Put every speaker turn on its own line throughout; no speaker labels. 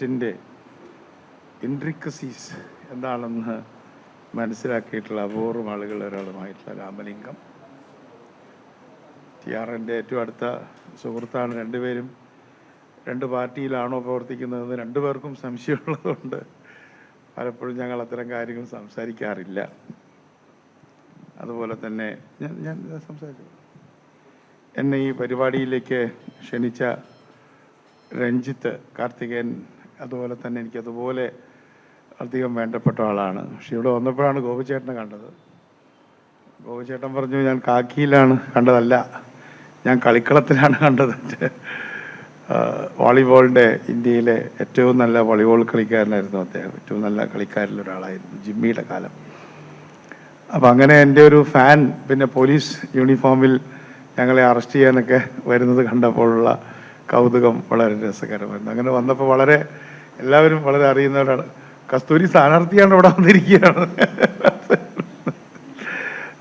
ആർട്ടിന്റെ intricacies എന്താണെന്ന് മനസ്സിലാക്കിയിട്ടുള്ള അപൂർവം ആളുകൾ ഒരാളുമായിട്ടുള്ള രാമലിംഗം. ടി ആർ എന്റെ ഏറ്റവും അടുത്ത സുഹൃത്താണ് രണ്ടുപേരും. രണ്ട് പാർട്ടിയിലാണോ പ്രവർത്തിക്കുന്നതെന്ന് രണ്ടുപേർക്കും സംശയമുള്ളതുകൊണ്ട് പലപ്പോഴും ഞങ്ങൾ അത്തരം കാര്യങ്ങൾ സംസാരിക്കാറില്ല. അതുപോലെ തന്നെ ഞാൻ ഞാൻ സംസാരിച്ചു. എന്നെ ഈ പരിപാടിയിലേക്ക് ക്ഷണിച്ച രഞ്ജിത്ത് കാർത്തികേയൻ അതുപോലെ തന്നെ എനിക്ക് അതുപോലെ അധികം വേണ്ടപ്പെട്ട ആളാണ്. പക്ഷെ ഇവിടെ വന്നപ്പോഴാണ് ഗോപിച്ചേട്ടനെ കണ്ടത്. ഗോപിച്ചേട്ടൻ പറഞ്ഞു ഞാൻ കാക്കിയിലാണ് കണ്ടതല്ല ഞാൻ കളിക്കളത്തിലാണ് കണ്ടത്. വോളിബോളിന്റെ ഇന്ത്യയിലെ ഏറ്റവും നല്ല വോളിബോൾ കളിക്കാരനായിരുന്നു അദ്ദേഹം. ഏറ്റവും നല്ല കളിക്കാരിൽ ഒരാളായിരുന്നു ജിമ്മിയുടെ കാലം. അപ്പം അങ്ങനെ എന്റെ ഒരു ഫാൻ പിന്നെ പോലീസ് യൂണിഫോമിൽ ഞങ്ങളെ അറസ്റ്റ് ചെയ്യാനൊക്കെ വരുന്നത് കണ്ടപ്പോഴുള്ള കൗതുകം വളരെ രസകരമായിരുന്നു. അങ്ങനെ വന്നപ്പോൾ വളരെ എല്ലാവരും വളരെ അറിയുന്നവരാണ്. കസ്തൂരി സ്ഥാനാർത്ഥിയാണ് ഇവിടെ വന്നിരിക്കുകയാണ്.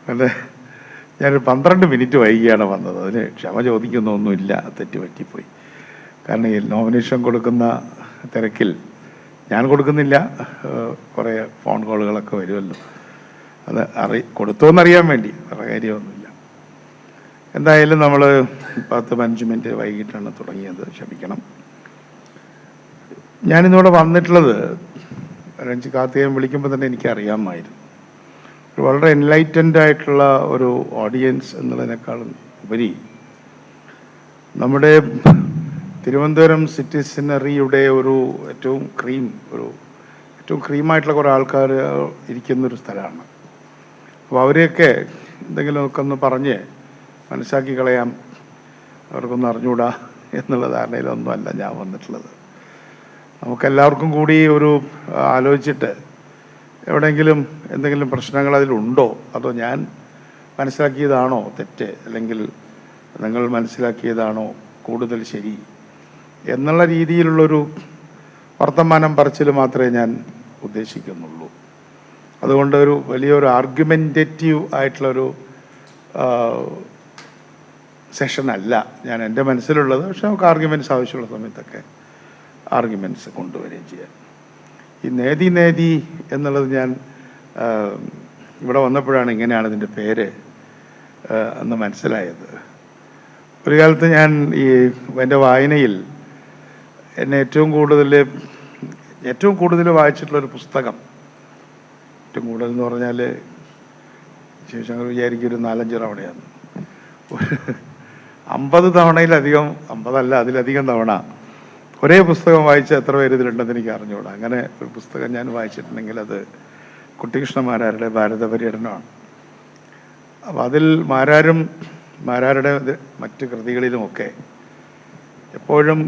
അല്ലേ ഞാനൊരു പന്ത്രണ്ട് മിനിറ്റ് വൈകിയാണ് വന്നത്. അതിന് ക്ഷമ ചോദിക്കുന്നൊന്നുമില്ല. തെറ്റ് പറ്റിപ്പോയി കാരണം ഈ നോമിനേഷൻ കൊടുക്കുന്ന തിരക്കിൽ ഞാൻ കൊടുക്കുന്നില്ല. കുറേ ഫോൺ കോളുകളൊക്കെ വരുമല്ലോ. അത് അറി കൊടുത്തോന്നറിയാൻ വേണ്ടി. വേറെ കാര്യമൊന്നുമില്ല. എന്തായാലും നമ്മൾ പത്ത് പതിനഞ്ച് മിനിറ്റ് വൈകിട്ടാണ് തുടങ്ങിയത്. ക്ഷമിക്കണം. ഞാനിന്നിവിടെ വന്നിട്ടുള്ളത് രഞ്ജി കാർത്തികൻ വിളിക്കുമ്പോൾ തന്നെ എനിക്ക് അറിയാമായിരുന്നു വളരെ എൻലൈറ്റൻഡ് ആയിട്ടുള്ള ഒരു ഓഡിയൻസ് എന്നുള്ളതിനേക്കാളും ഉപരി നമ്മുടെ തിരുവനന്തപുരം സിറ്റിസണറിയുടെ ഒരു ഏറ്റവും ക്രീം ഒരു ഏറ്റവും ക്രീമായിട്ടുള്ള കുറേ ആൾക്കാർ ഇരിക്കുന്നൊരു സ്ഥലമാണ്. അപ്പോൾ അവരെയൊക്കെ എന്തെങ്കിലുമൊക്കെ ഒന്ന് പറഞ്ഞ് മനസ്സാക്കി കളയാം. അവർക്കൊന്നും അറിഞ്ഞുകൂടാ എന്നുള്ള ധാരണയിലൊന്നുമല്ല ഞാൻ വന്നിട്ടുള്ളത്. നമുക്കെല്ലാവർക്കും കൂടി ഒരു ആലോചിച്ചിട്ട് എവിടെയെങ്കിലും എന്തെങ്കിലും പ്രശ്നങ്ങൾ അതിലുണ്ടോ? അതോ ഞാൻ മനസ്സിലാക്കിയതാണോ തെറ്റ്? അല്ലെങ്കിൽ നിങ്ങൾ മനസ്സിലാക്കിയതാണോ കൂടുതൽ ശരി? എന്നുള്ള രീതിയിലുള്ളൊരു വർത്തമാനം പറച്ചിൽ മാത്രമേ ഞാൻ ഉദ്ദേശിക്കുന്നുള്ളൂ. അതുകൊണ്ട് ഒരു വലിയൊരു ആർഗ്യുമെന്റേറ്റീവ് ആയിട്ടുള്ളൊരു സെഷനല്ല ഞാൻ എന്റെ മനസ്സിലുള്ളത്. പക്ഷെ നമുക്ക് ആർഗ്യുമെന്റ്സ് ആവശ്യമുള്ള സമയത്തൊക്കെ ആർഗ്യുമെന്റ്സ് കൊണ്ടുവരികയും ചെയ്യാം ഈ നേതി നേതി എന്നുള്ളത് ഞാൻ ഇവിടെ വന്നപ്പോഴാണ് ഇങ്ങനെയാണ് ഇതിന്റെ പേര് എന്ന് മനസ്സിലായത്. ഒരു കാലത്ത് ഞാൻ ഈ എന്റെ വായനയിൽ എന്നെ ഏറ്റവും കൂടുതൽ ഏറ്റവും കൂടുതൽ വായിച്ചിട്ടുള്ളൊരു പുസ്തകം ഏറ്റവും കൂടുതൽ എന്ന് പറഞ്ഞാൽ ശിവശങ്കർ വിചാരിക്കും ഒരു നാലഞ്ച് തവണയാണ്. ഒരു അമ്പത് തവണയിലധികം അമ്പതല്ല അതിലധികം തവണ ഒരേ പുസ്തകം വായിച്ച എത്ര പേര് ഇതിലുണ്ടെന്ന് എനിക്ക് അറിഞ്ഞുകൂടാ അങ്ങനെ ഒരു പുസ്തകം ഞാൻ വായിച്ചിട്ടുണ്ടെങ്കിൽ അത് കുട്ടികൃഷ്ണമാരാരുടെ ഭാരത പര്യടനമാണ് അപ്പോൾ അതിൽ മാരാരും മാരാരുടെ മറ്റ് കൃതികളിലുമൊക്കെ എപ്പോഴും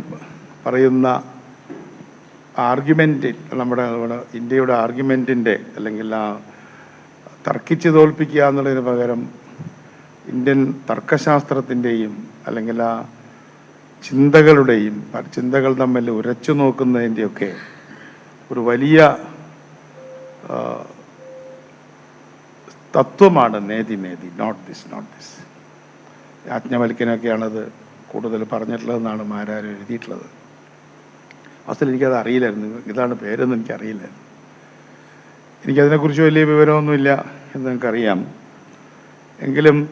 പറയുന്ന ആർഗ്യുമെന്റ് നമ്മുടെ ഇന്ത്യയുടെ ആർഗ്യുമെന്റിന്റെ അല്ലെങ്കിൽ ആ തർക്കിച്ച് തോൽപ്പിക്കുക എന്നുള്ളതിന് പകരം ഇന്ത്യൻ തർക്കശാസ്ത്രത്തിന്റെയും അല്ലെങ്കിൽ ആ ചിന്തകളുടെയും ചിന്തകൾ തമ്മിൽ ഉരച്ചു നോക്കുന്നതിന്റെയൊക്കെ ഒരു വലിയ തത്വമാണ് നേതി നേതി നോട്ട് ദിസ് നോട്ട് ദിസ് യാജ്ഞവൽക്കനൊക്കെയാണത് കൂടുതൽ പറഞ്ഞിട്ടുള്ളതെന്നാണ് മാരാർ എഴുതിയിട്ടുള്ളത്. അസൽ എനിക്കത് അറിയില്ലായിരുന്നു. ഇതാണ് പേരെന്ന് എനിക്കറിയില്ലായിരുന്നു. എനിക്കതിനെക്കുറിച്ച് വലിയ വിവരമൊന്നുമില്ല എന്ന് നിങ്ങൾക്കറിയാം. എങ്കിലും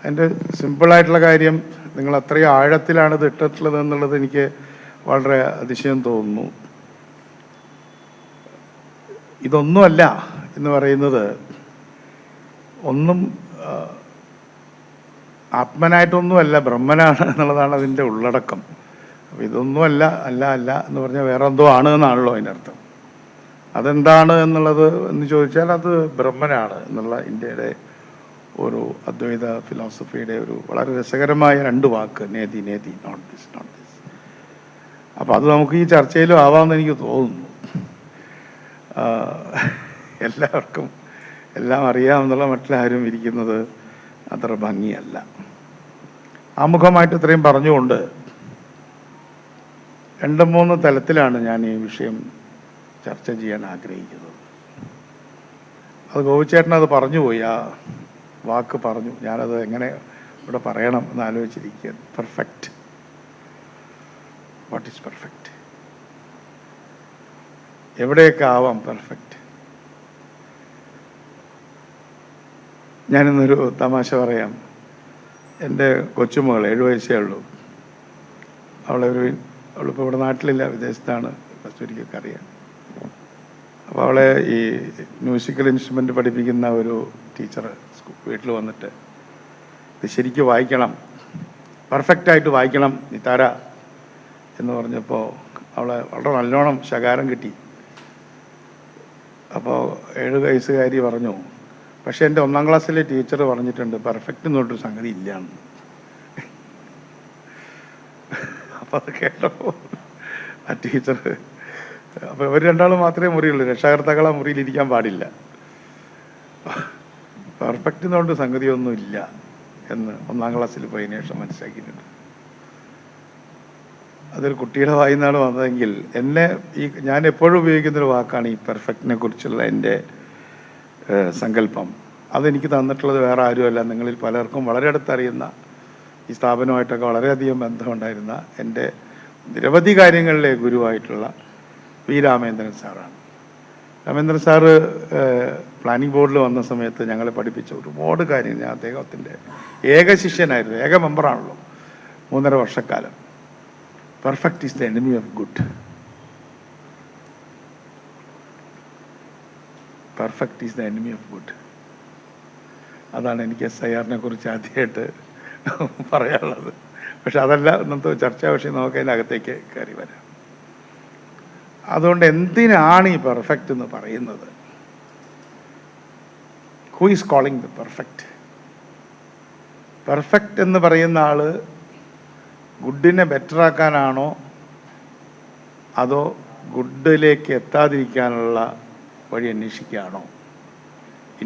അതിന്റെ സിമ്പിളായിട്ടുള്ള കാര്യം നിങ്ങൾ അത്രയും ആഴത്തിലാണ് ഇത് ഇട്ടിട്ടുള്ളത് എന്നുള്ളത് എനിക്ക് വളരെ അതിശയം തോന്നുന്നു. ഇതൊന്നുമല്ല എന്ന് പറയുന്നത് ഒന്നും ആത്മനായിട്ടൊന്നുമല്ല ബ്രഹ്മനാണ് എന്നുള്ളതാണ് അതിന്റെ ഉള്ളടക്കം. അപ്പോൾ ഇതൊന്നുമല്ല അല്ല അല്ല എന്ന് പറഞ്ഞാൽ വേറെ എന്തോ ആണ് എന്നാണല്ലോ അതിന്റെ അർത്ഥം അതെന്താണ് എന്നുള്ളത് എന്ന് ചോദിച്ചാൽ അത് ബ്രഹ്മനാണ് എന്നുള്ള ഇന്ത്യയുടെ ഒരു അദ്വൈത ഫിലോസഫിയുടെ ഒരു വളരെ രസകരമായ രണ്ട് വാക്ക് നേതി നേതി നോട്ട് ദിസ് നോട്ട് ദിസ് അപ്പോൾ അത് നമുക്ക് ഈ ചർച്ചയിലും ആവാമെന്ന് എനിക്ക് തോന്നുന്നു. എല്ലാവർക്കും എല്ലാം അറിയാമെന്നുള്ള മറ്റിലാരും ഇരിക്കുന്നത് അത്ര ഭംഗിയല്ല. ആമുഖമായിട്ട് ഇത്രയും പറഞ്ഞുകൊണ്ട് രണ്ട് മൂന്ന് തലത്തിലാണ് ഞാൻ ഈ വിഷയം ചർച്ച ചെയ്യാൻ ആഗ്രഹിക്കുന്നത്. അത് ഗോപിച്ചേട്ടൻ അത് പറഞ്ഞുപോയി. ആ വാക്ക് പറഞ്ഞു. ഞാനത് എങ്ങനെ ഇവിടെ പറയണം എന്ന് ആലോചിച്ചിരിക്കുക പെർഫെക്റ്റ് വാട്ട് ഈസ് പെർഫെക്റ്റ് എവിടെയൊക്കെ ആവാം പെർഫെക്റ്റ് ഞാനിന്നൊരു തമാശ പറയാം. എന്റെ കൊച്ചുമകൾ ഏഴു വയസ്സേ ഉള്ളൂ. അവളെ ഒരു അവളിപ്പോൾ ഇവിടെ നാട്ടിലില്ല വിദേശത്താണ്. കസ്തൂരിക്കൊക്കെ അറിയാം അപ്പോൾ അവളെ ഈ മ്യൂസിക്കൽ ഇൻസ്ട്രുമെന്റ് പഠിപ്പിക്കുന്ന ഒരു ടീച്ചർ വീട്ടിൽ വന്നിട്ട്. ഇത് ശരിക്കും വായിക്കണം. പെർഫെക്റ്റായിട്ട് വായിക്കണം നിതാര എന്ന് പറഞ്ഞപ്പോൾ അവളെ വളരെ നല്ലോണം ശകാരം കിട്ടി. അപ്പോൾ ഏഴ് വയസ്സുകാരി പറഞ്ഞു പക്ഷേ എന്റെ ഒന്നാം ക്ലാസ്സിലെ ടീച്ചർ പറഞ്ഞിട്ടുണ്ട് പെർഫെക്റ്റ് എന്ന് പറഞ്ഞൊരു സംഗതി ഇല്ലാന്ന്. അപ്പം അത് കേട്ടോ ആ ടീച്ചർ അപ്പോൾ ഇവർ രണ്ടാളും മാത്രമേ മുറിയുള്ളൂ രക്ഷാകർത്താക്കൾ ആ മുറിയിൽ ഇരിക്കാൻ പാടില്ല. പെർഫെക്റ്റ് എന്നുകൊണ്ട് സംഗതിയൊന്നുമില്ല എന്ന് ഒന്നാം ക്ലാസ്സിൽ പോയതിനു ശേഷം മനസ്സിലാക്കിയിട്ടുണ്ട്. അതൊരു കുട്ടിയുടെ വായിൽ നിന്നാണ് വന്നതെങ്കിൽ എന്നെ ഈ ഞാൻ എപ്പോഴും ഉപയോഗിക്കുന്ന ഒരു വാക്കാണ് ഈ പെർഫെക്റ്റിനെ കുറിച്ചുള്ള എന്റെ സങ്കല്പം. അതെനിക്ക് തന്നിട്ടുള്ളത് വേറെ ആരുമല്ല. നിങ്ങളിൽ പലർക്കും വളരെ അടുത്തറിയുന്ന ഈ സ്ഥാപനമായിട്ടൊക്കെ വളരെയധികം ബന്ധമുണ്ടായിരുന്ന എന്റെ നിരവധി കാര്യങ്ങളിലെ ഗുരുവായിട്ടുള്ള വി രാമേന്ദ്രൻ സാറാണ്. രാമേന്ദ്രൻ സാറ് പ്ലാനിംഗ് ബോർഡിൽ വന്ന സമയത്ത് ഞങ്ങളെ പഠിപ്പിച്ച ഒരുപാട് കാര്യങ്ങൾ ഞാൻ അദ്ദേഹത്തിന്റെ ഏക ശിഷ്യനായിരുന്നു ഏക മെമ്പറാണല്ലോ മൂന്നര വർഷക്കാലം. Perfect is the enemy of good perfect is the enemy of good അതാണ് എനിക്ക് എസ് ഐ ആറിനെ കുറിച്ച് ആദ്യമായിട്ട് പറയാനുള്ളത്. പക്ഷെ അതല്ല ഇന്നത്തെ ചർച്ചാ വിഷയം നമുക്ക് അതിനകത്തേക്ക് കയറി വരാം. അതുകൊണ്ട് എന്തിനാണ് ഈ പെർഫെക്റ്റ് എന്ന് പറയുന്നത്? Who is calling the perfect perfect എന്ന് പറയുന്ന ആൾ ഗുഡിനെ ബെറ്റർ ആക്കാനാണോ അതോ ഗുഡിലേക്ക് എത്താതിരിക്കാനുള്ള വഴി അന്വേഷിക്കുകയാണോ?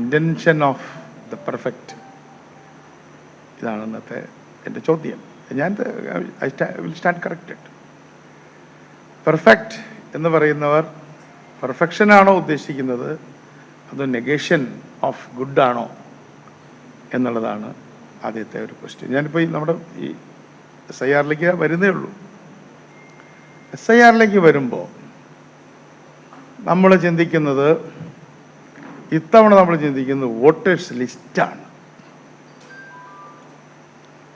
ഇന്റൻഷൻ ഓഫ് ദ പെർഫെക്റ്റ് ഇതാണ് ഇന്നത്തെ എന്റെ ചോദ്യം. ഞാൻ I will stand corrected perfect എന്ന് പറയുന്നവർ പെർഫെക്ഷനാണോ ഉദ്ദേശിക്കുന്നത്? അതോ നെഗേഷൻ ഓഫ് ഗുഡാണോ എന്നുള്ളതാണ് ആദ്യത്തെ ഒരു ക്വസ്റ്റ്യൻ ഞാനിപ്പോൾ ഈ നമ്മുടെ ഈ എസ് ഐ ആറിലേക്ക് വരുന്നേ ഉള്ളൂ. എസ് ഐ ആറിലേക്ക് വരുമ്പോൾ നമ്മൾ ചിന്തിക്കുന്നത് ഇത്തവണ നമ്മൾ ചിന്തിക്കുന്നത് വോട്ടേഴ്സ് ലിസ്റ്റാണ്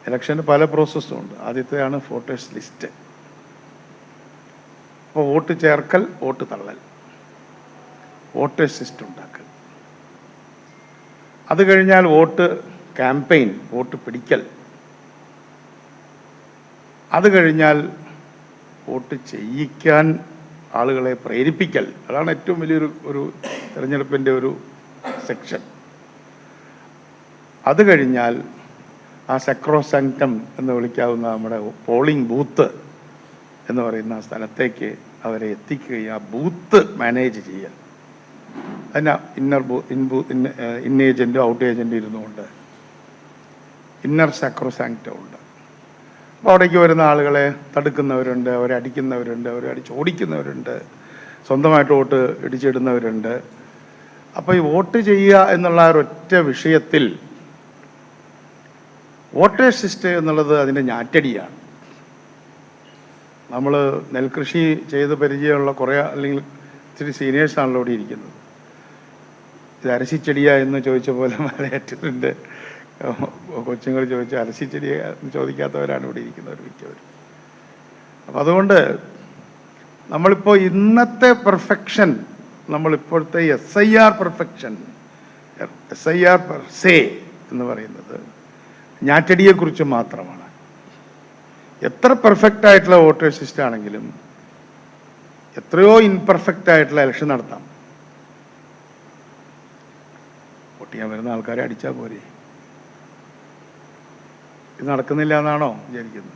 ഇലക്ഷന് പല പ്രോസസ്സും ഉണ്ട്. ആദ്യത്തെയാണ് വോട്ടേഴ്സ് ലിസ്റ്റ് അപ്പോൾ വോട്ട് ചേർക്കൽ വോട്ട് തള്ളൽ. വോട്ടേഴ്സ് ലിസ്റ്റ് ഉണ്ടാക്കൽ അത് കഴിഞ്ഞാൽ വോട്ട് ക്യാമ്പയിൻ വോട്ട് പിടിക്കൽ. അത് കഴിഞ്ഞാൽ വോട്ട് ചെയ്യിക്കാൻ ആളുകളെ പ്രേരിപ്പിക്കൽ. അതാണ് ഏറ്റവും വലിയൊരു ഒരു തിരഞ്ഞെടുപ്പിന്റെ ഒരു സെക്ഷൻ. അത് കഴിഞ്ഞാൽ ആ സെക്രോസാങ്ക്ടം എന്ന് വിളിക്കാവുന്ന നമ്മുടെ പോളിംഗ് ബൂത്ത് എന്ന് പറയുന്ന സ്ഥലത്തേക്ക് അവരെ എത്തിക്കുകയും ആ ബൂത്ത് മാനേജ് ചെയ്യുക. അതിന് inner booth in booth out ഏജന്റും ഇരുന്നുകൊണ്ട്. ഇന്നർ സാക്രോസാങ്ക്ടം ഉണ്ട്. അപ്പോൾ അവിടേക്ക് വരുന്ന ആളുകളെ തടുക്കുന്നവരുണ്ട് അവരെ അടിക്കുന്നവരുണ്ട് അവരെ അടിച്ച് ഓടിക്കുന്നവരുണ്ട് സ്വന്തമായിട്ട് വോട്ട് ഇടിച്ചിടുന്നവരുണ്ട്. അപ്പോൾ ഈ വോട്ട് ചെയ്യുക എന്നുള്ള ഒരൊറ്റ വിഷയത്തിൽ വോട്ടേഴ്സ് സിസ്റ്റം എന്നുള്ളത് അതിന്റെ ഞാറ്റടിയാണ്. നമ്മൾ നെൽകൃഷി ചെയ്ത് പരിചയമുള്ള കുറേ അല്ലെങ്കിൽ ഇച്ചിരി സീനിയേഴ്സാണല്ലോ ഇവിടെ ഇരിക്കുന്നത്. ഇത് അരശിച്ചെടിയാ എന്ന് ചോദിച്ച പോലെ മലയാറ്റൂരിന്റെ കൊച്ചുങ്ങൾ ചോദിച്ച അരശിച്ചെടിയ? ചോദിക്കാത്തവരാണ് ഇവിടെ ഇരിക്കുന്നവർ മിക്കവരും. അപ്പം അതുകൊണ്ട് നമ്മളിപ്പോൾ ഇന്നത്തെ perfection നമ്മളിപ്പോഴത്തെ S I R perfection S I R per se പറയുന്നത് ഞാറ്റടിയെക്കുറിച്ച് മാത്രമാണ്. എത്ര പെർഫെക്റ്റ് ആയിട്ടുള്ള വോട്ടേഴ്സ് ലിസ്റ്റ് ആണെങ്കിലും എത്രയോ ഇൻപെർഫെക്റ്റ് ആയിട്ടുള്ള ഇലക്ഷൻ നടത്താം. വോട്ട് ചെയ്യാൻ വരുന്ന ആൾക്കാരെ അടിച്ചാൽ പോരെ. ഇത് നടക്കുന്നില്ല എന്നാണോ വിചാരിക്കുന്നത്?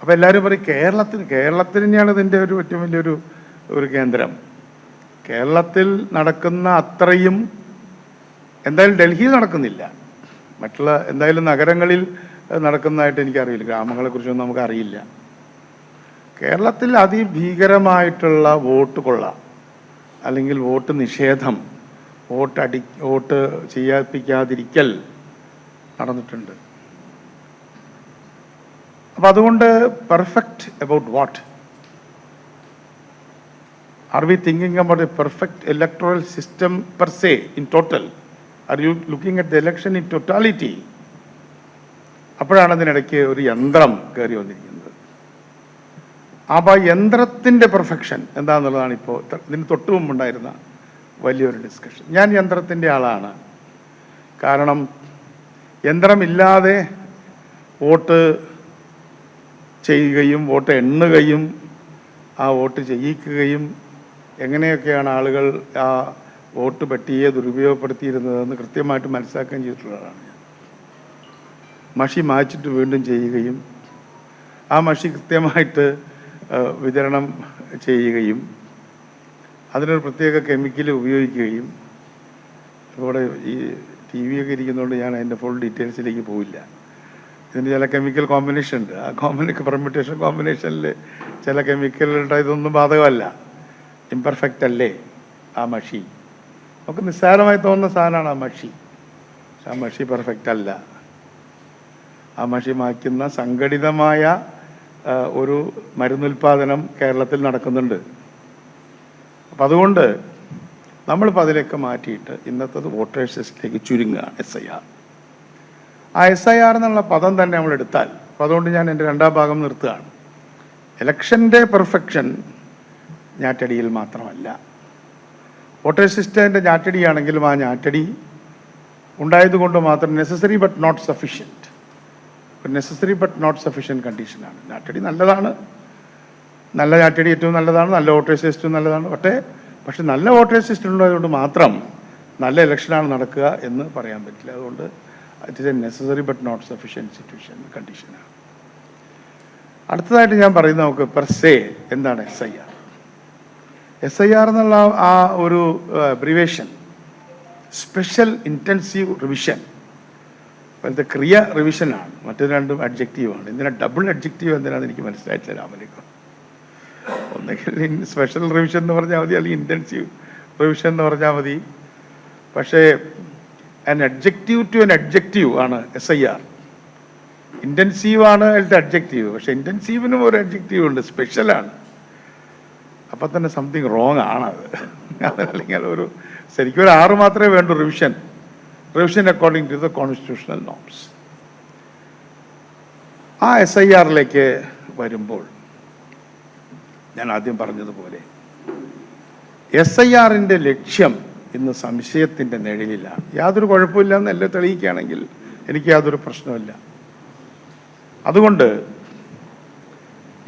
അപ്പോൾ എല്ലാവരും പറയും കേരളത്തിന് കേരളത്തിന് തന്നെയാണ് ഇതിന്റെ ഒരു ഏറ്റവും വലിയൊരു ഒരു കേന്ദ്രം. കേരളത്തിൽ നടക്കുന്ന അത്രയും എന്തായാലും ഡൽഹിയിൽ നടക്കുന്നില്ല. മറ്റുള്ള എന്തായാലും നഗരങ്ങളിൽ നടക്കുന്നതായിട്ട് എനിക്കറിയില്ല. ഗ്രാമങ്ങളെ കുറിച്ചൊന്നും നമുക്ക് അറിയില്ല കേരളത്തിൽ അതിഭീകരമായിട്ടുള്ള വോട്ട് കൊള്ള. അല്ലെങ്കിൽ വോട്ട് നിഷേധം. വോട്ട് അടി വോട്ട് ചെയ്യാപ്പിക്കാതിരിക്കൽ നടന്നിട്ടുണ്ട്. അപ്പം അതുകൊണ്ട് perfect about what are we thinking about a perfect electoral system per se in total are you looking at the election in totality അപ്പോഴാണ് അതിനിടയ്ക്ക് ഒരു യന്ത്രം കയറി വന്നിരിക്കുന്നത്. അപ്പോൾ ആ യന്ത്രത്തിന്റെ പെർഫെക്ഷൻ എന്താണെന്നുള്ളതാണ് ഇപ്പോൾ ഇതിന് തൊട്ട് മുമ്പുണ്ടായിരുന്ന വലിയൊരു ഡിസ്കഷൻ ഞാൻ യന്ത്രത്തിന്റെ ആളാണ്. കാരണം യന്ത്രമില്ലാതെ വോട്ട് ചെയ്യുകയും വോട്ട് എണ്ണുകയും ആ വോട്ട് ചെയ്യിക്കുകയും എങ്ങനെയൊക്കെയാണ് ആളുകൾ ആ വോട്ട് പെട്ടിയെ ദുരുപയോഗപ്പെടുത്തിയിരുന്നതെന്ന് കൃത്യമായിട്ട് മനസ്സിലാക്കുകയും ചെയ്തിട്ടുള്ളതാണ് ഞാൻ. മഷി മായ്ച്ചിട്ട് വീണ്ടും ചെയ്യുകയും ആ മഷി കൃത്യമായിട്ട് വിതരണം ചെയ്യുകയും അതിനൊരു പ്രത്യേക കെമിക്കൽ ഉപയോഗിക്കുകയും ഇവിടെ ഈ ടി വി ഒക്കെ ഇരിക്കുന്നതുകൊണ്ട് ഞാൻ അതിന്റെ ഫുൾ ഡീറ്റെയിൽസിലേക്ക് പോവില്ല. ഇതിന് ചില കെമിക്കൽ കോമ്പിനേഷൻ ഉണ്ട്. ആ കോമ്പിനേഷൻ പെർമിറ്റേഷൻ കോമ്പിനേഷനിൽ ചില കെമിക്കലുകളുടെ ഇതൊന്നും ബാധകമല്ല. ഇംപെർഫെക്റ്റ് അല്ലേ? ആ മഷി. നമുക്ക് നിസ്സാരമായി തോന്നുന്ന സാധനമാണ് ആ മഷി. ആ മഷി പെർഫെക്റ്റ് അല്ല. ആ മഷി മാറ്റുന്ന സംഘടിതമായ ഒരു മരുന്നുൽപാദനം കേരളത്തിൽ നടക്കുന്നുണ്ട്. അപ്പം അതുകൊണ്ട് നമ്മളിപ്പോൾ അതിലേക്ക് മാറ്റിയിട്ട് ഇന്നത്തത് വോട്ടേഴ്സ് ലിസ്റ്റിലേക്ക് ചുരുങ്ങുക എസ് ഐ ആർ ആ എസ് ഐ ആർ എന്നുള്ള പദം തന്നെ നമ്മൾ എടുത്താൽ അപ്പോൾ അതുകൊണ്ട് ഞാൻ എന്റെ രണ്ടാം ഭാഗം നിർത്തുകയാണ്. ഇലക്ഷന്റെ പെർഫെക്ഷൻ ഞാറ്റടിയിൽ മാത്രമല്ല. വോട്ടേഴ്സ് ലിസ്റ്റിന്റെ ഞാറ്റടിയാണെങ്കിലും ആ ഞാറ്റടി ഉണ്ടായതുകൊണ്ട് മാത്രം necessary but not sufficient necessary but not sufficient കണ്ടീഷനാണ് ഞാറ്റടി നല്ലതാണ്. നല്ല ഞാറ്റടി ഏറ്റവും നല്ലതാണ് നല്ല വോട്ടേഴ്സ് ലിസ്റ്റും നല്ലതാണ്. പക്ഷേ പക്ഷെ നല്ല വോട്ടേഴ്സ് ലിസ്റ്റ് ഉള്ളതുകൊണ്ട് മാത്രം നല്ല ഇലക്ഷനാണ് നടക്കുക എന്ന് പറയാൻ പറ്റില്ല. അതുകൊണ്ട് it is a necessary but not sufficient situation കണ്ടീഷനാണ് അടുത്തതായിട്ട് ഞാൻ പറയുന്നത് നമുക്ക് പെർ സേ എന്താണ് S I R S I R എന്നുള്ള ആ ഒരു ബ്രിവേഷൻ സ്പെഷ്യൽ ഇന്റൻസീവ് റിവിഷൻ പോലത്തെ ക്രിയ റിവിഷനാണ് മറ്റേ രണ്ടും അഡ്ജക്റ്റീവാണ് എന്തിനാ ഡബിൾ അഡ്ജക്റ്റീവ് എന്തിനാണെന്ന് എനിക്ക് മനസ്സിലായിട്ടില്ല രാമലിംഗം. ഒന്നെങ്കിൽ സ്പെഷ്യൽ റിവിഷൻ എന്ന് പറഞ്ഞാൽ മതി അല്ലെങ്കിൽ ഇന്റൻസീവ് റിവിഷൻ എന്ന് പറഞ്ഞാൽ മതി. പക്ഷേ an adjective to an adjective ആണ് എസ് ഐ ആർ ഇന്റൻസീവ് ആണ് അതിലത്തെ അഡ്ജക്റ്റീവ് പക്ഷേ ഇന്റൻസീവിനും ഒരു അഡ്ജക്റ്റീവ് ഉണ്ട് സ്പെഷ്യലാണ് അപ്പം തന്നെ സംതിങ് റോങ് ആണത് അതല്ലെങ്കിൽ ഒരു ശരിക്കും ഒരു ആറ് മാത്രമേ വേണ്ടൂ revision revision according to the constitutional norms ആ എസ് ഐ ആറിലേക്ക് വരുമ്പോൾ ഞാൻ ആദ്യം പറഞ്ഞതുപോലെ എസ് ഐ ആറിന്റെ ലക്ഷ്യം ഇന്ന് സംശയത്തിന്റെ നിഴലിലാണ് യാതൊരു കുഴപ്പമില്ല എന്നല്ല തെളിയിക്കുകയാണെങ്കിൽ എനിക്ക് യാതൊരു പ്രശ്നമില്ല അതുകൊണ്ട്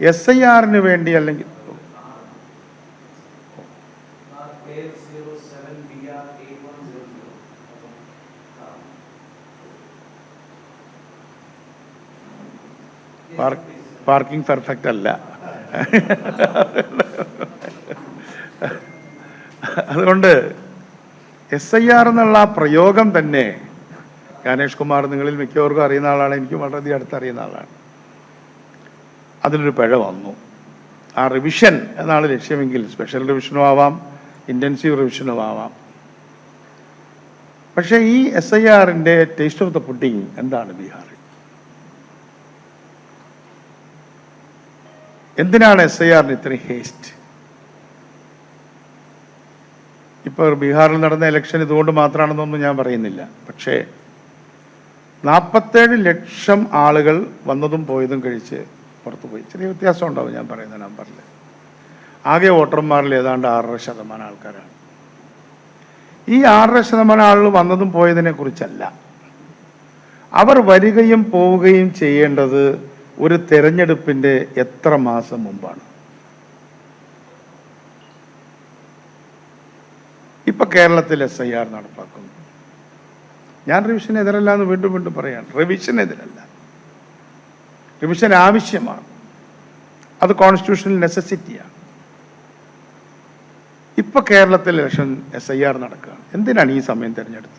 എസ് ഐ ആറിന് വേണ്ടി അല്ലെങ്കിൽ. പാർക്കിംഗ് പെർഫെക്റ്റ് അല്ല അതുകൊണ്ട് എസ് ഐ ആർ എന്നുള്ള ആ പ്രയോഗം തന്നെ ഗാനേഷ് കുമാർ നിങ്ങളിൽ മിക്കവർക്കും അറിയുന്ന ആളാണ് എനിക്ക് വളരെയധികം അടുത്തറിയുന്ന ആളാണ്. അതിലൊരു പിഴ വന്നു. ആ റിവിഷൻ എന്നാണ് ലക്ഷ്യമെങ്കിൽ സ്പെഷ്യൽ റിവിഷനും ആവാം ഇന്റൻസീവ് റിവിഷനും ആവാം. പക്ഷേ ഈ എസ് ഐ ആറിന്റെ ടേസ്റ്റ് ഓഫ് ദ പുഡിങ് എന്താണ് ബീഹാറിൽ? എന്തിനാണ് എസ് ഐ ആറിന് ഇത്രയും ഹേസ്റ്റ് ഇപ്പോൾ ബീഹാറിൽ നടന്ന ഇലക്ഷൻ ഇതുകൊണ്ട് മാത്രമാണെന്നൊന്നും ഞാൻ പറയുന്നില്ല. പക്ഷേ നാൽപ്പത്തേഴ് ലക്ഷം ആളുകൾ വന്നതും പോയതും കഴിച്ച് പുറത്തു പോയി. ചെറിയ വ്യത്യാസം ഉണ്ടാവും ഞാൻ പറയുന്ന നമ്പറിൽ ആകെ വോട്ടർമാരിൽ ഏതാണ്ട് ആറര ശതമാനം ആൾക്കാരാണ്. ഈ ആറര ശതമാനം ആളുകൾ വന്നതും പോയതിനെ കുറിച്ചല്ല. അവർ വരികയും പോവുകയും ചെയ്യേണ്ടത് ഒരു തെരഞ്ഞെടുപ്പിന്റെ എത്ര മാസം മുമ്പാണ്? ഇപ്പൊ കേരളത്തിൽ എസ് ഐ ആർ നടപ്പാക്കുന്നു. ഞാൻ റിവിഷൻ എതിരല്ല എന്ന് വീണ്ടും വീണ്ടും പറയാണ്. റിവിഷൻ എതിരല്ല. റിവിഷൻ ആവശ്യമാണ്. അത് കോൺസ്റ്റിറ്റ്യൂഷണൽ നെസസിറ്റിയാണ് ഇപ്പൊ കേരളത്തിൽ ഇലക്ഷൻ എസ് ഐ ആർ നടക്കുകയാണ്. എന്തിനാണ് ഈ സമയം തിരഞ്ഞെടുത്തത്?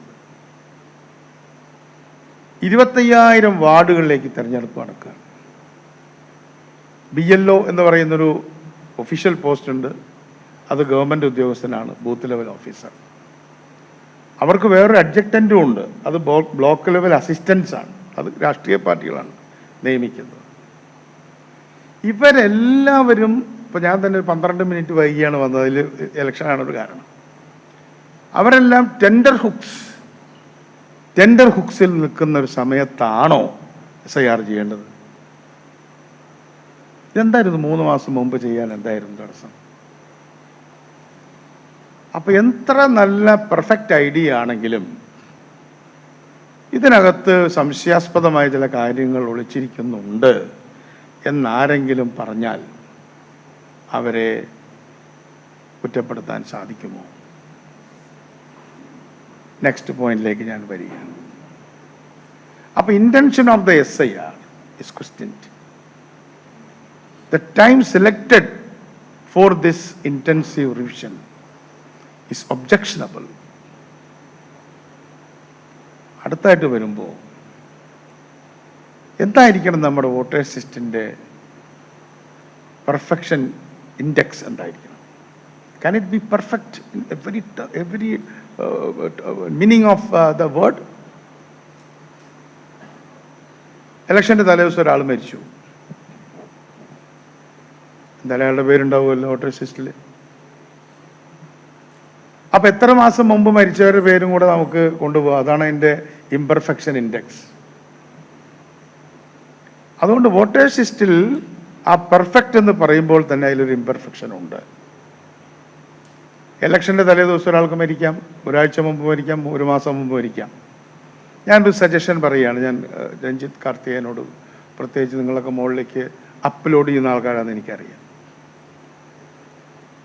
ഇരുപത്തയ്യായിരം വാർഡുകളിലേക്ക് തിരഞ്ഞെടുപ്പ് നടക്കുകയാണ്. ബി എൽ ഒ എന്ന് പറയുന്നൊരു ഒഫീഷ്യൽ പോസ്റ്റ് ഉണ്ട്. അത് ഗവൺമെന്റ് ഉദ്യോഗസ്ഥനാണ് ബൂത്ത് ലെവൽ ഓഫീസർ അവർക്ക് വേറൊരു അഡ്ജക്റ്റന്റും ഉണ്ട്. അത് ബ്ലോക്ക് ലെവൽ അസിസ്റ്റൻസ് ആണ്. അത് രാഷ്ട്രീയ പാർട്ടികളാണ് നിയമിക്കുന്നത്. ഇവരെല്ലാവരും ഇപ്പോൾ ഞാൻ തന്നെ ഒരു പന്ത്രണ്ട് മിനിറ്റ് വൈകിയാണ് വന്നത്. അതിൽ ഇലക്ഷനാണ് ഒരു കാരണം. അവരെല്ലാം ടെൻഡർ ഹുക്സ് ടെൻഡർ ഹുക്സിൽ നിൽക്കുന്ന ഒരു സമയത്താണോ എസ് ഐ ആർ ചെയ്യേണ്ടത്? ഇതെന്തായിരുന്നു മൂന്ന് മാസം മുമ്പ് ചെയ്യാൻ എന്തായിരുന്നു തടസ്സം? അപ്പൊ എത്ര നല്ല പെർഫെക്റ്റ് ഐഡിയ ആണെങ്കിലും ഇതിനകത്ത് സംശയാസ്പദമായ ചില കാര്യങ്ങൾ ഒളിച്ചിരിക്കുന്നുണ്ട് എന്നാരെങ്കിലും പറഞ്ഞാൽ അവരെ കുറ്റപ്പെടുത്താൻ സാധിക്കുമോ? നെക്സ്റ്റ് പോയിന്റിലേക്ക് ഞാൻ വരികയാണ്. അപ്പൊ intention of the S I R is the time selected for this intensive revision is objectionable. അടുത്തായിട്ട് വരുമ്പോൾ എന്തായിരിക്കണം നമ്മുടെ വോട്ടേഴ്സ് ലിസ്റ്റിന്റെ പെർഫെക്ഷൻ ഇൻഡെക്സ് എന്തായിരിക്കണം? Can it be perfect in every t- meaning of the word the ഇലക്ഷന്റെ തലേദിവസം ഒരാൾ മരിച്ചു. എന്തായാലും അയാളുടെ പേരുണ്ടാവുമല്ലോ വോട്ടർ ലിസ്റ്റിൽ അപ്പൊ എത്ര മാസം മുമ്പ് മരിച്ചവരുടെ പേരും കൂടെ നമുക്ക് കൊണ്ടുപോകാം. അതാണ് അതിന്റെ ഇംപെർഫെക്ഷൻ ഇൻഡെക്സ് അതുകൊണ്ട് വോട്ടേഴ്സ് ലിസ്റ്റിൽ ആ പെർഫെക്റ്റ് എന്ന് പറയുമ്പോൾ തന്നെ അതിലൊരു ഇംപെർഫെക്ഷൻ ഉണ്ട്. ഇലക്ഷന്റെ തലേ ദിവസം ഒരാൾക്ക് മരിക്കാം ഒരാഴ്ച മുമ്പ് മരിക്കാം ഒരു മാസം മുമ്പ് മരിക്കാം. ഞാനൊരു സജഷൻ പറയുകയാണ്. ഞാൻ രഞ്ജിത്ത് കാർത്തികേയനോട് പ്രത്യേകിച്ച് നിങ്ങളൊക്കെ മുകളിലേക്ക് അപ്ലോഡ് ചെയ്യുന്ന ആൾക്കാരാണെന്ന് എനിക്കറിയാം.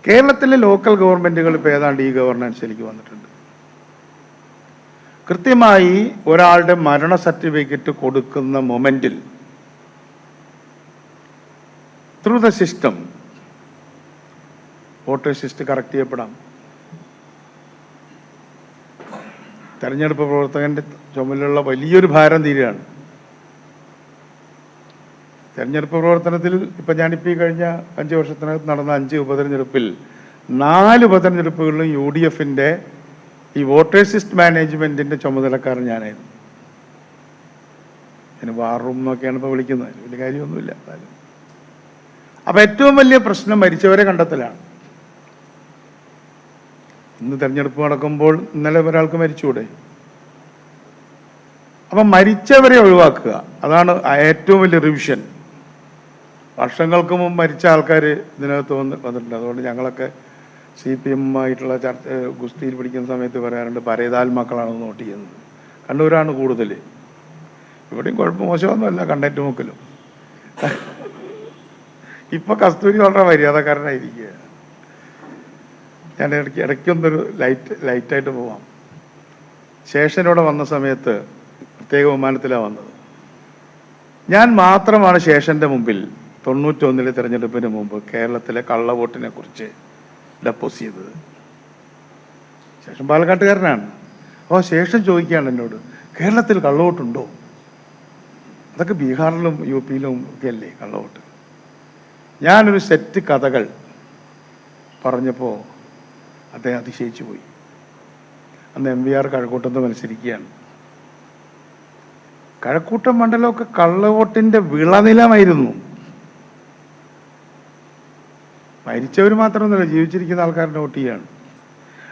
കേരളത്തിലെ ലോക്കൽ ഗവൺമെന്റുകൾ ഇപ്പോൾ ഏതാണ്ട് ഈ ഗവർണൻസിലേക്ക് വന്നിട്ടുണ്ട്. കൃത്യമായി ഒരാളുടെ മരണ സർട്ടിഫിക്കറ്റ് കൊടുക്കുന്ന മൊമെന്റിൽ through the system voters list correct ചെയ്യപ്പെടാം. തെരഞ്ഞെടുപ്പ് പ്രവർത്തകന്റെ ചുമലുള്ള വലിയൊരു ഭാരം തീരുകയാണ്. തെരഞ്ഞെടുപ്പ് പ്രവർത്തനത്തിൽ ഇപ്പം ഞാനിപ്പോൾ ഈ കഴിഞ്ഞ അഞ്ച് വർഷത്തിനകത്ത് നടന്ന അഞ്ച് ഉപതെരഞ്ഞെടുപ്പിൽ നാല് ഉപതെരഞ്ഞെടുപ്പുകളിലും യു ഡി എഫിന്റെ ഈ വോട്ടേഴ്സ് ലിസ്റ്റ് മാനേജ്മെന്റിന്റെ ചുമതലക്കാരൻ ഞാനായിരുന്നു. അതിന് വാർ റൂം എന്നൊക്കെയാണ് ഇപ്പോൾ വിളിക്കുന്നത്. വലിയ കാര്യമൊന്നുമില്ല എന്നാലും അപ്പം ഏറ്റവും വലിയ പ്രശ്നം മരിച്ചവരെ കണ്ടെത്തലാണ്. ഇന്ന് തെരഞ്ഞെടുപ്പ് നടക്കുമ്പോൾ ഇന്നലെ ഒരാൾക്ക് മരിച്ചുകൂടെ? അപ്പം മരിച്ചവരെ ഒഴിവാക്കുക. അതാണ് ഏറ്റവും വലിയ റിവിഷൻ വർഷങ്ങൾക്ക് മുമ്പ് മരിച്ച ആൾക്കാർ ഇതിനകത്ത് വന്ന് വന്നിട്ടുണ്ട്. അതുകൊണ്ട് ഞങ്ങളൊക്കെ സി പി എം ആയിട്ടുള്ള ചർച്ച ഗുസ്തിയിൽ പിടിക്കുന്ന സമയത്ത് പറയാറുണ്ട് പരേതാൽ മക്കളാണ് നോട്ട് ചെയ്യുന്നത്. കണ്ണൂരാണ് കൂടുതൽ ഇവിടെയും കുഴപ്പം മോശമൊന്നുമല്ല കണ്ടേറ്റ് മുക്കലും. ഇപ്പൊ കസ്തൂരി വളരെ മര്യാദക്കാരനായിരിക്കുക ഞാൻ ഇടയ്ക്ക് ഇടയ്ക്കൊന്നൊരു ലൈറ്റ് ലൈറ്റായിട്ട് പോവാം. ശേഷനോടെ വന്ന സമയത്ത് പ്രത്യേക വിമാനത്തിലാണ് വന്നത്. ഞാൻ മാത്രമാണ് ശേഷന്റെ മുമ്പിൽ തൊണ്ണൂറ്റൊന്നിലെ തെരഞ്ഞെടുപ്പിന് മുമ്പ് കേരളത്തിലെ കള്ളവോട്ടിനെ കുറിച്ച് ഡെപ്പോസ് ചെയ്തത്. ശേഷം പാലക്കാട്ടുകാരനാണ്. അപ്പോൾ ശേഷം ചോദിക്കുകയാണ് എന്നോട് കേരളത്തിൽ കള്ളവോട്ടുണ്ടോ? അതൊക്കെ ബീഹാറിലും യു പിയിലും ഒക്കെ അല്ലേ കള്ളവോട്ട്. ഞാനൊരു സെറ്റ് കഥകൾ പറഞ്ഞപ്പോൾ അദ്ദേഹം അതിശയിച്ചു പോയി. അന്ന് എം വി ആർ കഴക്കൂട്ടത്ത് മത്സരിക്കുകയാണ്. കഴക്കൂട്ടം മണ്ഡലമൊക്കെ കള്ളവോട്ടിന്റെ വിളനിലമായിരുന്നു. മരിച്ചവർ മാത്രമൊന്നുമല്ല ജീവിച്ചിരിക്കുന്ന ആൾക്കാരുടെ വോട്ട് ചെയ്യാണ്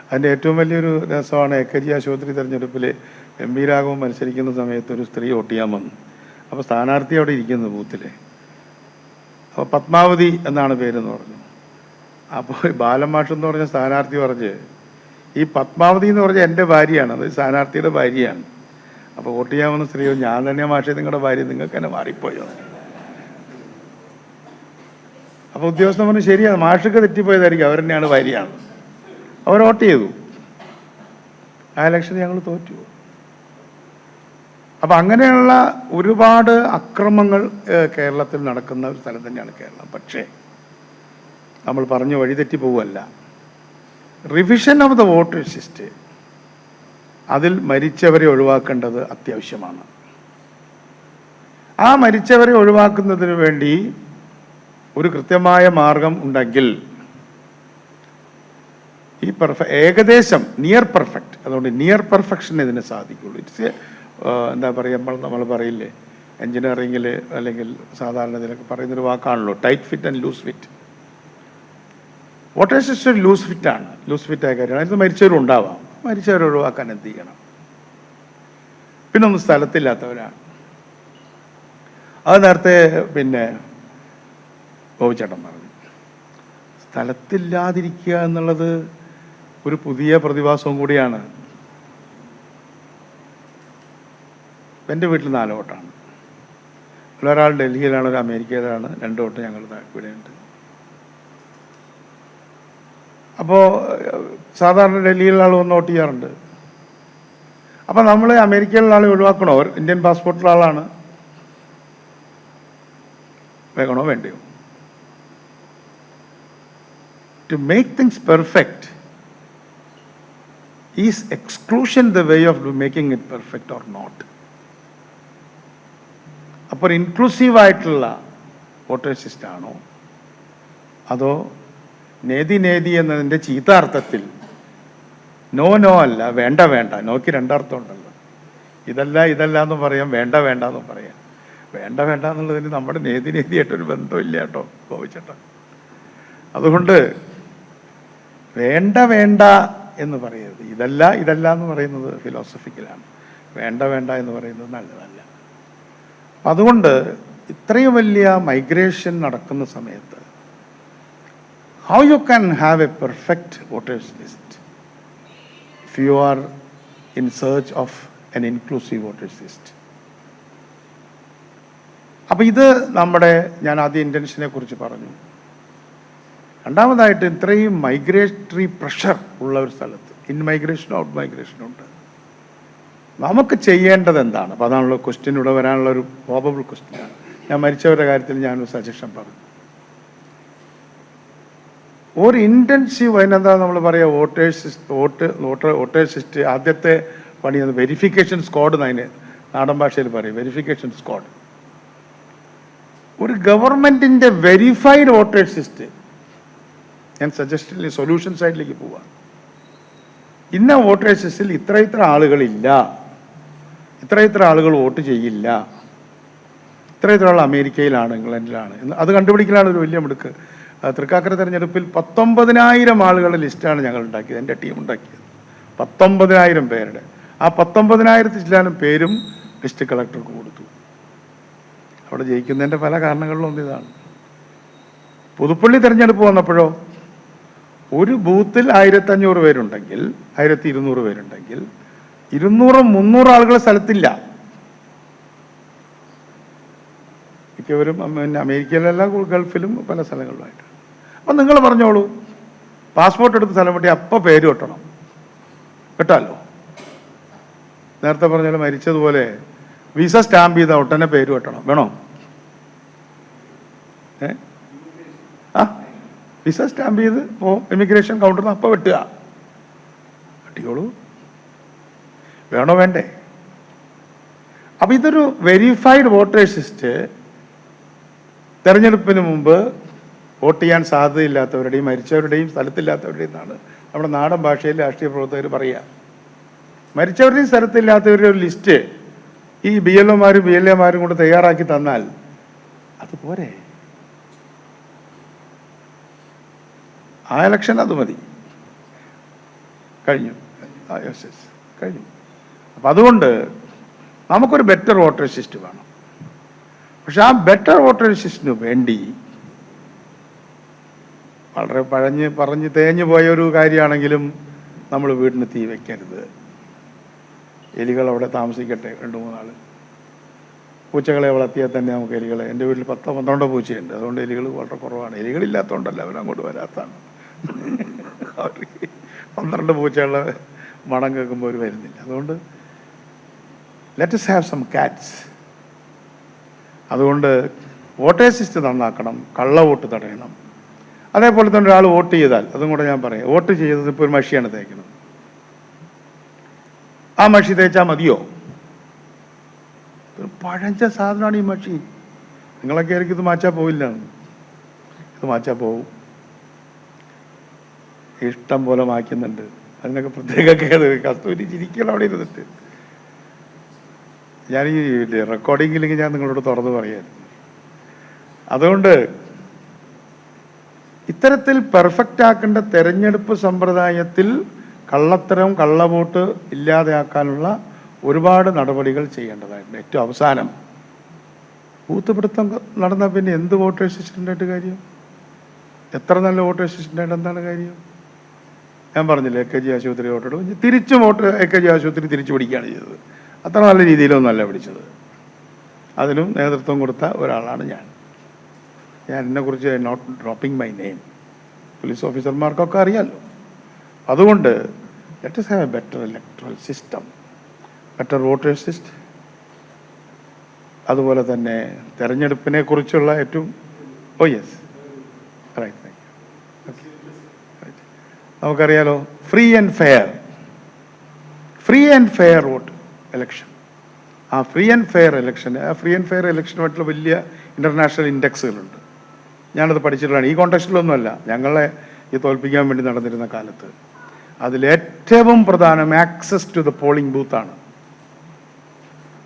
അതിന്റെ ഏറ്റവും വലിയൊരു രസമാണ് എ കെ ജി ആശുപത്രി തെരഞ്ഞെടുപ്പിൽ എം രാഘവൻ മത്സരിക്കുന്ന സമയത്ത് ഒരു സ്ത്രീ വോട്ട് ചെയ്യാൻ വന്നു. അപ്പോൾ സ്ഥാനാർത്ഥി അവിടെ ഇരിക്കുന്നു ബൂത്തിൽ അപ്പോൾ പത്മാവതി എന്നാണ് പേരെന്ന് പറഞ്ഞു. അപ്പോൾ ബാലമാഷ് എന്ന് പറഞ്ഞ സ്ഥാനാർത്ഥി പറഞ്ഞ് ഈ പത്മാവതി എന്ന് പറഞ്ഞാൽ എന്റെ ഭാര്യയാണ് അത് സ്ഥാനാർത്ഥിയുടെ ഭാര്യയാണ്. അപ്പോൾ വോട്ട് ചെയ്യാൻ വന്ന സ്ത്രീയോ ഞാൻ തന്നെ മാഷേ നിങ്ങളുടെ ഭാര്യ നിങ്ങൾക്ക് തന്നെ മാറിപ്പോയോ? അപ്പോൾ ഉദ്യോഗസ്ഥൻ പറഞ്ഞു ശരിയാണ് മാഷൊക്കെ തെറ്റിപ്പോയതായിരിക്കും അവർ തന്നെയാണ് ഭാര്യയാണ് അവർ വോട്ട് ചെയ്തു. ആ ഇലക്ഷന് ഞങ്ങൾ തോറ്റു. അപ്പം അങ്ങനെയുള്ള ഒരുപാട് അക്രമങ്ങൾ കേരളത്തിൽ നടക്കുന്ന ഒരു സ്ഥലം തന്നെയാണ് കേരളം. പക്ഷേ നമ്മൾ പറഞ്ഞു വഴിതെറ്റി പോവുമല്ല revision of the vote list അതിൽ മരിച്ചവരെ ഒഴിവാക്കേണ്ടത് അത്യാവശ്യമാണ്. ആ മരിച്ചവരെ ഒഴിവാക്കുന്നതിന് വേണ്ടി ഒരു കൃത്യമായ മാർഗം ഉണ്ടെങ്കിൽ ഈ പെർഫെ ഏകദേശം നിയർ പെർഫെക്റ്റ് അതുകൊണ്ട് നിയർ പെർഫെക്ഷൻ ഇതിന് സാധിക്കുള്ളൂ. ഇറ്റ്സ് എന്താ പറയുക നമ്മൾ നമ്മൾ പറയില്ലേ എൻജിനീയറിങ്ങിൽ അല്ലെങ്കിൽ സാധാരണ ഇതിലൊക്കെ പറയുന്നൊരു വാക്കാണല്ലോ tight fit and loose fit voters system loose ഫിറ്റാണ് loose ഫിറ്റായ കാര്യമാണ്. അതിന് മരിച്ചവരും ഉണ്ടാവാം. മരിച്ചവരെ ഒഴിവാക്കാൻ എന്ത് ചെയ്യണം? പിന്നെ സ്ഥലത്തില്ലാത്തവരാണ്. അത് നേരത്തെ പിന്നെ ഗോപിച്ചേട്ടൻ പറഞ്ഞു. സ്ഥലത്തില്ലാതിരിക്കുക എന്നുള്ളത് ഒരു പുതിയ പ്രതിഭാസവും കൂടിയാണ്. എന്റെ വീട്ടിൽ നാല് വോട്ടാണ്. ഒരാൾ ഡൽഹിയിലാണ് ഒരു അമേരിക്കയിലാണ് രണ്ട് വോട്ട് ഞങ്ങൾ ഇവിടെയുണ്ട്. അപ്പോൾ സാധാരണ ഡൽഹിയിലുള്ള ആൾ വന്ന് വോട്ട് ചെയ്യാറുണ്ട്. അപ്പോൾ നമ്മൾ അമേരിക്കയിലുള്ള ആളെ ഒഴിവാക്കണോ? ഇന്ത്യൻ പാസ്പോർട്ടിലുള്ള ആളാണ്. വേണോ വേണ്ടയോ? To make things perfect is exclusion the way of making it perfect or not. അപ്പോൾ ഇൻക്ലൂസീവ് ആയിട്ടുള്ള വോട്ടേഴ്സ് ലിസ്റ്റ് ആണോ അതോ നേതി നേതി എന്നതിന്റെ ചീത്ത അർത്ഥത്തിൽ നോ നോ അല്ല വേണ്ട വേണ്ട നോക്ക് രണ്ടർത്ഥം ഉണ്ടല്ലോ. ഇതല്ല ഇതല്ല എന്ന് പറയാം വേണ്ട വേണ്ട എന്ന് പറയാം. വേണ്ട വേണ്ട എന്നുള്ളതിന് നമ്മുടെ നേതി നേതിയായിട്ടൊരു ബന്ധമില്ല കേട്ടോ കോവിച്ചേട്ട അതുകൊണ്ട് വേണ്ട വേണ്ട എന്ന് പറയരുത്. ഇതല്ല ഇതല്ല എന്ന് പറയുന്നത് ഫിലോസഫിക്കലാണ് വേണ്ട വേണ്ട എന്ന് പറയുന്നത് നല്ലതല്ല. അപ്പം അതുകൊണ്ട് ഇത്രയും വലിയ മൈഗ്രേഷൻ നടക്കുന്ന സമയത്ത് how you can have a perfect voters list if you are in search of an inclusive voters list അപ്പം ഇത് നമ്മുടെ ഞാൻ ആദ്യം ഇന്റൻഷനെ കുറിച്ച് പറഞ്ഞു. രണ്ടാമതായിട്ട് ഇത്രയും മൈഗ്രേറ്ററി പ്രഷർ ഉള്ള ഒരു സ്ഥലത്ത്. ഇൻ മൈഗ്രേഷനും ഔട്ട് മൈഗ്രേഷനും ഉണ്ട്. നമുക്ക് ചെയ്യേണ്ടത് എന്താണ്? അപ്പോൾ അതാണല്ലോ ക്വസ്റ്റ്യൻ ഇവിടെ വരാനുള്ള ഒരു പ്രോബബിൾ ക്വസ്റ്റ്യനാണ് ഞാൻ മരിച്ചവരുടെ കാര്യത്തിൽ ഞാനൊരു സജഷൻ പറഞ്ഞു. ഒരു ഇന്റൻസീവ് അതിനെന്താ നമ്മൾ പറയുക voters vote voter voters list ആദ്യത്തെ പണി വെരിഫിക്കേഷൻ സ്ക്വാഡ് എന്നതിന് നാടൻ ഭാഷയിൽ പറയും. വെരിഫിക്കേഷൻ സ്ക്വാഡ് ഒരു ഗവൺമെന്റിന്റെ വെരിഫൈഡ് വോട്ടേഴ്സ് ലിസ്റ്റ് ഞാൻ സജസ്റ്റ് സൊല്യൂഷൻ സൈഡിലേക്ക് പോവാം. ഇന്ന വോട്ടേഴ്സ് ലിസ്റ്റിൽ ഇത്ര ഇത്ര ആളുകളില്ല. ഇത്ര ഇത്ര ആളുകൾ വോട്ട് ചെയ്യില്ല. ഇത്ര ഇത്ര ആൾ അമേരിക്കയിലാണ് ഇംഗ്ലണ്ടിലാണ്. അത് കണ്ടുപിടിക്കലാണ് ഒരു വലിയ മിടുക്ക്. തൃക്കാക്കര തെരഞ്ഞെടുപ്പിൽ പത്തൊമ്പതിനായിരം ആളുകളുടെ ലിസ്റ്റാണ് ഞങ്ങൾ ഉണ്ടാക്കിയത് എന്റെ ടീം ഉണ്ടാക്കിയത്. പത്തൊമ്പതിനായിരം പേരുടെ. ആ പത്തൊമ്പതിനായിരത്തി ചില്ലാനും പേരും ഡിസ്ട്രിക്ട് കളക്ടർക്ക് കൊടുത്തു. അവിടെ ജയിക്കുന്നതിന്റെ പല കാരണങ്ങളിലൊന്നും ഒന്ന് ഇതാണ്. പുതുപ്പള്ളി തിരഞ്ഞെടുപ്പ് വന്നപ്പോഴോ ഒരു ബൂത്തിൽ ആയിരത്തഞ്ഞൂറ് പേരുണ്ടെങ്കിൽ ആയിരത്തി ഇരുന്നൂറ് പേരുണ്ടെങ്കിൽ ഇരുന്നൂറും മുന്നൂറ് ആളുകൾ സ്ഥലത്തില്ല. മിക്കവരും പിന്നെ അമേരിക്കയിലല്ല ഗൾഫിലും പല സ്ഥലങ്ങളിലുമായിട്ട് അപ്പം നിങ്ങൾ പറഞ്ഞോളൂ പാസ്പോർട്ട് എടുത്ത് സ്ഥലം പറ്റി അപ്പം പേര് കെട്ടണം കേട്ടാലോ നേരത്തെ പറഞ്ഞാൽ മരിച്ചതുപോലെ വിസ സ്റ്റാമ്പ് ചെയ്ത ഉടനെ പേര് കെട്ടണം വേണോ? ഏ? ആ? വിസ സ്റ്റാമ്പ് ചെയ്ത് ഇമിഗ്രേഷൻ കൗണ്ടറിന് അപ്പം വെട്ടുക. വെട്ടിയോളൂ വേണോ വേണ്ടേ? അപ്പം ഇതൊരു വെരിഫൈഡ് വോട്ടേഴ്സ് ലിസ്റ്റ് തെരഞ്ഞെടുപ്പിന് മുമ്പ് വോട്ട് ചെയ്യാൻ സാധ്യതയില്ലാത്തവരുടെയും മരിച്ചവരുടെയും സ്ഥലത്തില്ലാത്തവരുടെയും എന്നാണ് നമ്മുടെ നാടൻ ഭാഷയിൽ രാഷ്ട്രീയ പ്രവർത്തകർ പറയുക. മരിച്ചവരുടെയും സ്ഥലത്തില്ലാത്തവരുടെ ഒരു ലിസ്റ്റ് ഈ ബി എൽ ഒമാരും ബി എൽ എമാരും കൂടെ തയ്യാറാക്കി തന്നാൽ അത് പോരെ? ആ ഇലക്ഷൻ അത് മതി. കഴിഞ്ഞു. yes, yes, കഴിഞ്ഞു. അപ്പം അതുകൊണ്ട് നമുക്കൊരു ബെറ്റർ വോട്ടർ സിസ്റ്റം വേണം. പക്ഷെ ആ ബെറ്റർ വോട്ടർ ലിസ്റ്റിന് വേണ്ടി വളരെ പഴഞ്ഞ് പറഞ്ഞ് തേഞ്ഞു പോയ ഒരു കാര്യമാണെങ്കിലും നമ്മൾ വീടിന് തീ വെക്കരുത്. എലികൾ അവിടെ താമസിക്കട്ടെ രണ്ട് മൂന്നാൾ പൂച്ചകളെ വളർത്തിയാൽ തന്നെ നമുക്ക് എലികളെ. എന്റെ വീട്ടിൽ പത്തോ പന്ത്രണ്ടോ പൂച്ചയുണ്ട്. അതുകൊണ്ട് എലികൾ വളരെ കുറവാണ്. എലികളില്ലാത്തതുകൊണ്ടല്ല അവരങ്ങോട്ട് വരാത്താണ് പന്ത്രണ്ട് പൂച്ചകളെ മണം കേൾക്കുമ്പോൾ അവർ വരുന്നില്ല. അതുകൊണ്ട് ലെറ്റസ് ഹാവ് സം കാറ്റ്സ് അതുകൊണ്ട് വോട്ടേഴ്സ് ലിസ്റ്റ് നന്നാക്കണം കള്ള വോട്ട് തടയണം. അതേപോലെ തന്നെ ഒരാൾ വോട്ട് ചെയ്താൽ അതും കൂടെ ഞാൻ പറയാം. വോട്ട് ചെയ്തത് ഇപ്പോൾ ഒരു മഷിയാണ് തേക്കുന്നത്. ആ മഷി തേച്ചാൽ മതിയോ? പഴഞ്ച സാധനമാണ് ഈ മഷി. നിങ്ങളൊക്കെ ആയിരിക്കും ഇത് മാച്ചാൽ പോവില്ല. ഇത് മാച്ചാൽ പോവും. ഇഷ്ടം പോലെ മാക്കുന്നുണ്ട് അതിനൊക്കെ പ്രത്യേക കേട് കസ്തൂരി ചിരിക്കണം അവിടെ ഇരുന്നിട്ട്. ഞാൻ ഈ റെക്കോർഡിങ്ങിലേക്ക് ഞാൻ നിങ്ങളോട് തുറന്നു പറയായിരുന്നു അതുകൊണ്ട് ഇത്തരത്തിൽ പെർഫെക്റ്റ് ആക്കേണ്ട തെരഞ്ഞെടുപ്പ് സമ്പ്രദായത്തിൽ കള്ളത്തരം കള്ളവോട്ട് ഇല്ലാതെയാക്കാനുള്ള ഒരുപാട് നടപടികൾ ചെയ്യേണ്ടതായിട്ടുണ്ട്. ഏറ്റവും അവസാനം. ബൂത്ത് പിടുത്തം നടന്ന പിന്നെ എന്ത് വോട്ടേഴ്സ് അസിസ്റ്റന്റായിട്ട് കാര്യം? എത്ര നല്ല വോട്ടേഴ്സ് അസിസ്റ്റന്റായിട്ട് എന്താണ് കാര്യം? ഞാൻ പറഞ്ഞില്ല എ കെ ജി ആശുപത്രി വോട്ടെടുപ്പ്. തിരിച്ചും വോട്ട് എ കെ ജി ആശുപത്രി തിരിച്ചു പിടിക്കുകയാണ് ചെയ്തത്. അത്ര നല്ല രീതിയിലൊന്നുമല്ല പിടിച്ചത്. അതിനും നേതൃത്വം കൊടുത്ത ഒരാളാണ് ഞാൻ. ഞാൻ എന്നെക്കുറിച്ച് not dropping my name police ഓഫീസർമാർക്കൊക്കെ അറിയാമല്ലോ അതുകൊണ്ട് let have a better electoral system better voters list അതുപോലെ തന്നെ തെരഞ്ഞെടുപ്പിനെ കുറിച്ചുള്ള ഏറ്റവും ഓ യെസ് റൈറ്റ് നമുക്കറിയാലോ free and fair free and fair vote? Election ആ ഫ്രീ ആൻഡ് ഫെയർ ഇലക്ഷൻ ആ ഫ്രീ ആൻഡ് ഫെയർ ഇലക്ഷനുമായിട്ടുള്ള വലിയ ഇന്റർനാഷണൽ ഇൻഡെക്സുകളുണ്ട് ഞാനത് പഠിച്ചിട്ടുള്ളതാണ്. ഈ കോണ്ടക്സ്റ്റിലൊന്നുമല്ല ഞങ്ങളെ ഈ തോൽപ്പിക്കാൻ വേണ്ടി നടന്നിരുന്ന കാലത്ത്. അതിലേറ്റവും പ്രധാനം ആക്സസ് ടു ദ പോളിംഗ് ബൂത്താണ്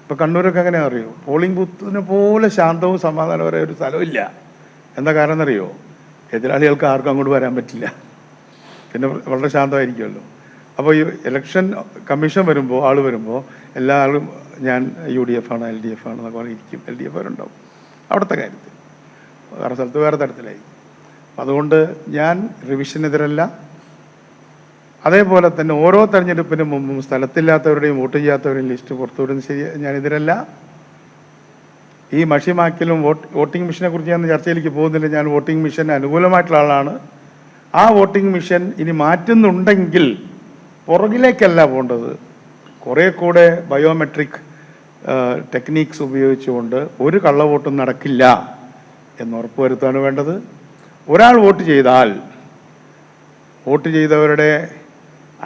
ഇപ്പം കണ്ണൂരൊക്കെ അങ്ങനെ അറിയോ? പോളിംഗ് ബൂത്തിനെ പോലെ ശാന്തവും സമാധാനപരമായ ഒരു സ്ഥലമില്ല. എന്താ കാരണം എന്നറിയോ എതിരാളികൾക്ക് ആർക്കും അങ്ങോട്ട് വരാൻ പറ്റില്ല. പിന്നെ വളരെ ശാന്തമായിരിക്കുമല്ലോ. അപ്പോൾ ഈ ഇലക്ഷൻ കമ്മീഷൻ വരുമ്പോൾ ആൾ വരുമ്പോൾ എല്ലാ ആളും ഞാൻ യു ഡി എഫ് ആണ് എൽ ഡി എഫ് ആണ് എന്നൊക്കെ ഇരിക്കും എൽ ഡി എഫ് അവരുണ്ടാവും അവിടുത്തെ കാര്യത്തിൽ. വേറെ സ്ഥലത്ത് വേറെ തരത്തിലായി അതുകൊണ്ട് ഞാൻ റിവിഷനെതിരല്ല അതേപോലെ തന്നെ ഓരോ തെരഞ്ഞെടുപ്പിന് മുമ്പും സ്ഥലത്തില്ലാത്തവരുടെയും വോട്ട് ചെയ്യാത്തവരുടെയും ലിസ്റ്റ് പുറത്തുവിടുന്നത് ശരി ഞാനിതിരല്ല ഈ മഷിമാക്കലും വോട്ട് വോട്ടിംഗ് മെഷീനെ കുറിച്ച് ഞാൻ ചർച്ചയിലേക്ക് പോകുന്നില്ല. ഞാൻ വോട്ടിംഗ് മെഷീന് അനുകൂലമായിട്ടുള്ള ആളാണ്. ആ വോട്ടിംഗ് മെഷീൻ ഇനി മാറ്റുന്നുണ്ടെങ്കിൽ പുറകിലേക്കല്ല പോകേണ്ടത്. കുറേ കൂടെ ബയോമെട്രിക് ടെക്നീക്സ് ഉപയോഗിച്ചുകൊണ്ട് ഒരു കള്ളവോട്ടും നടക്കില്ല എന്ന് ഉറപ്പുവരുത്താണ് വേണ്ടത്. ഒരാൾ വോട്ട് ചെയ്താൽ വോട്ട് ചെയ്തവരുടെ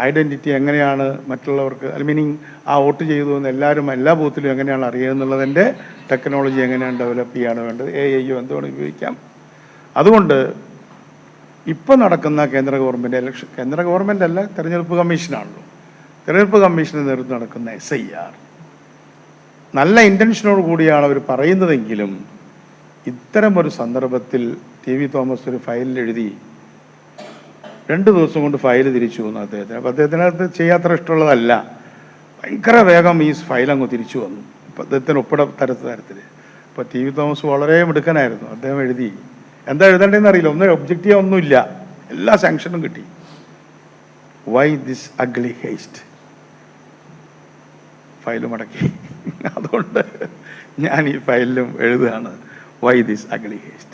ഐഡന്റിറ്റി എങ്ങനെയാണ് മറ്റുള്ളവർക്ക് മീനിങ് ആ വോട്ട് ചെയ്തു എന്ന് എല്ലാവരും എല്ലാ ബൂത്തിലും എങ്ങനെയാണ് അറിയുക ടെക്നോളജി എങ്ങനെയാണ് ഡെവലപ്പ് ചെയ്യാണ് വേണ്ടത് എ ഐയോ എന്തുകൊണ്ട് ഉപയോഗിക്കാം. അതുകൊണ്ട് ഇപ്പം നടക്കുന്ന കേന്ദ്ര ഗവൺമെന്റ് ഇലക്ഷൻ കേന്ദ്ര ഗവൺമെന്റ് അല്ല തെരഞ്ഞെടുപ്പ് കമ്മീഷനാണല്ലോ. തെരഞ്ഞെടുപ്പ് കമ്മീഷന് നേതൃത്വം നടക്കുന്ന എസ് ഐ ആർ നല്ല ഇന്റൻഷനോട് കൂടിയാണ് അവർ പറയുന്നതെങ്കിലും ഇത്തരമൊരു സന്ദർഭത്തിൽ ടി വി തോമസ് ഒരു ഫയലിൽ എഴുതി രണ്ട് ദിവസം കൊണ്ട് ഫയൽ തിരിച്ചു വന്നു അദ്ദേഹത്തിന്. അപ്പം അദ്ദേഹത്തിനകത്ത് ചെയ്യാത്ര ഇഷ്ടമുള്ളതല്ല. ഭയങ്കര വേഗം ഈ ഫയൽ അങ്ങ് തിരിച്ചു വന്നു. അപ്പം അദ്ദേഹത്തിന് ഒപ്പിട തരത്ത തരത്തിൽ അപ്പോൾ ടി വി തോമസ് വളരെ മിടുക്കനായിരുന്നു. അദ്ദേഹം എഴുതി. എന്താ എഴുതേണ്ടതെന്ന് അറിയില്ല. ഒന്നും ഒബ്ജക്റ്റീവ് ഒന്നുമില്ല. എല്ലാ സാങ്ഷനും കിട്ടി. Why this ugly haste file മടക്കി അതുകൊണ്ട് ഞാൻ ഈ ഫയലിലും എഴുതുകയാണ് വൈ ദിസ് അഗ്ലി ഹേസ്റ്റ്